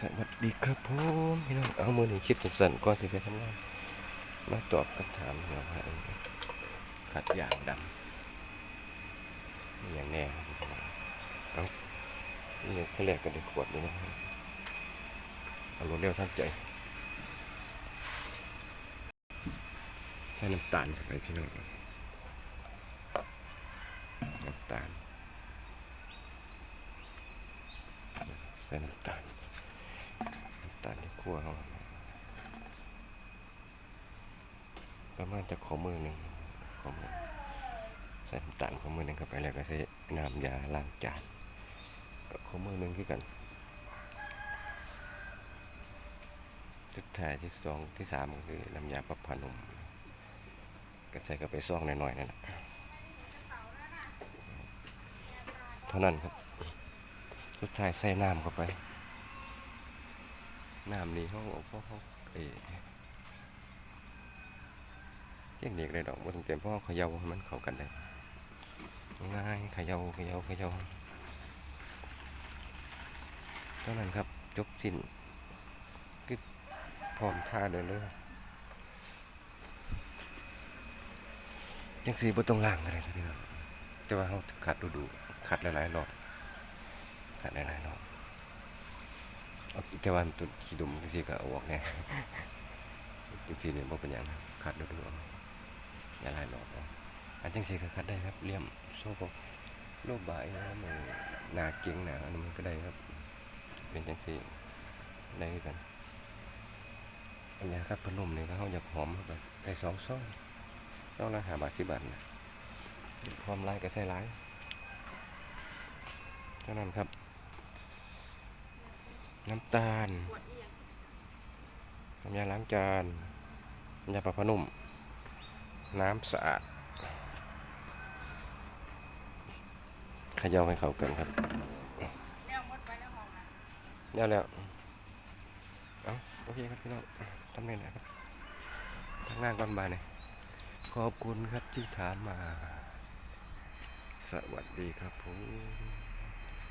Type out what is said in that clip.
สวัสดีครับผมพี่น้องเอามือหนึ่งคลิปสั้นๆก่อนที่ไปทำงานมาตอบคำถามเนาะฮะขัดอย่างดำอย่างแน่ครับพี่น้องเนี่ยทะเลกันในขวดเลยนะเอารถเร็วทันใจใส่น้ำตาลเข้าไปพี่น้องน้ำตาลใส่น้ำตาล ตาลในครัวเขาประมาณจะขอมือหนึ่งขอมือใส่น้ำตาลขอมือหนึ่งเข้าไปแล้วก็ใส่น้ำยาล้างจานขอมือหนึ่งคือกันจุดถ่ายที่สองที่สามคือน้ำยาปรับผ้านุ่มก็ใส่เข้าไปซ่องหน่อยๆนั่นแหละเท่านั้นครับสุดท้ายใส่น้ำเข้าไป น้ำนี่เขาบอกเพราะเขาเออเทียงเด็กเลยดอกบ่ต้องเต็มเพราเขาเขย่ามันเข้ากันได้ง่ายเขย่าเขย่าเขย่าเท่านั้นครับจบสิ้นคือพร้อมท่าเดินเลยยังสีบ่ต้องล่างอะไรเลยพี่น้องแต่ว่าเขาขัดดูดูขัดหลายๆรอบขัดหลายๆรอบ เอาแต่ว่าตุดขี้ดุมจังซี่ก็ออกแน่จริงๆเนี่ยบ่เป็นหยังนะคัดดูดูอย่าลายรอบเอาอันจังซี่ก็คัดได้ครับเลี่ยมโซ่ก็โลบบายนะมันหนาเก่งหนาอันมันก็ได้ครับ เป็นจังซี่ได้กันอันนี้ครับพนมนี่ก็เฮาอยากหอมเข้าไปได้สองซ่องซองละ5บาท10บบาทนะหอมหลายก็ใส่หลายเท่านั้นครับ น้ำตาล น้ำยาล้างจานน้ำยาปรับผ้านุ่ม น้ำสะอาดขย่าให้เขากันครับแล้วหมดไปแล้วหองนะแล้วแล้วเอาโอเคครับพี่น้องทำเองนะครับทางหน้าก่อนบายเนี่ยขอบคุณครับที่ฐานมา สวัสดีครับผม